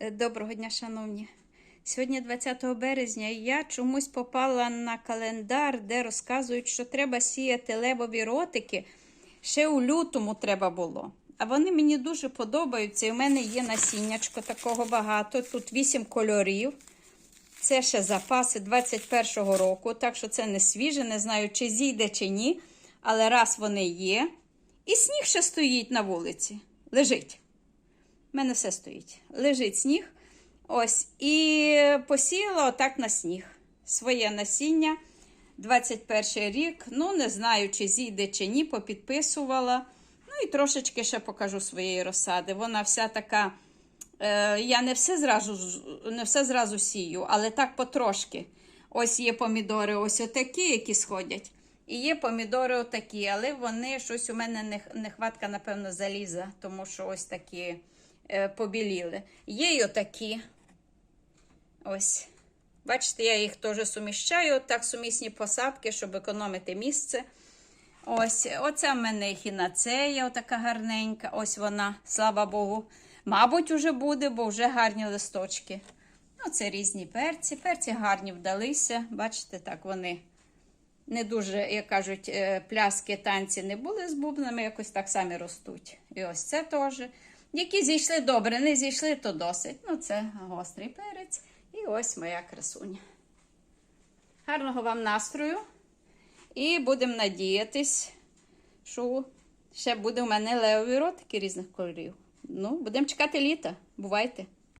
Е, Доброго дня, шановні. Сьогодні 20 березня і я чомусь попала на календар, де розказують, що треба сіяти левові ротики. Ще у лютому треба було. А вони мені дуже подобаються. І у мене є насіннячко такого багато. Тут 8 кольорів. Це ще запаси 21-го року, так що це не свіже, не знаю, чи зійде, чи ні. Але раз вони є. І сніг ще стоїть на вулиці. Лежить. У мене все стоїть. Лежить сніг. Ось. І посіяла отак на сніг. Своє насіння. 21 рік. Ну, не знаю, чи зійде, чи ні, попідписувала. Ну і трошечки ще покажу своєї розсади. Вона вся така. Е, я не все, зразу, не все зразу сію, але так потрошки. Ось є помідори, ось отакі, які сходять. І є помідори отакі, але вони щось у мене не, нехватка, напевно, заліза, тому що ось такі побіліли. Є й отакі. Ось. Бачите, я їх теж суміщаю, так сумісні посадки, щоб економити місце. Ось, оце в мене ехінацея, отака гарненька. Ось вона, слава Богу. Мабуть, уже буде, бо вже гарні листочки. Ну, це різні перці. Перці гарні вдалися. Бачите, так вони не дуже, як кажуть, е, пляски, танці не були з бубнами, якось так самі ростуть. І ось це теж. Які зійшли добре, не зійшли, то досить. Ну, це гострий перець. І ось моя красуня. Гарного вам настрою. І будемо надіятись, що ще буде у мене левові ротики різних кольорів. Ну, будемо чекати літа. Бувайте!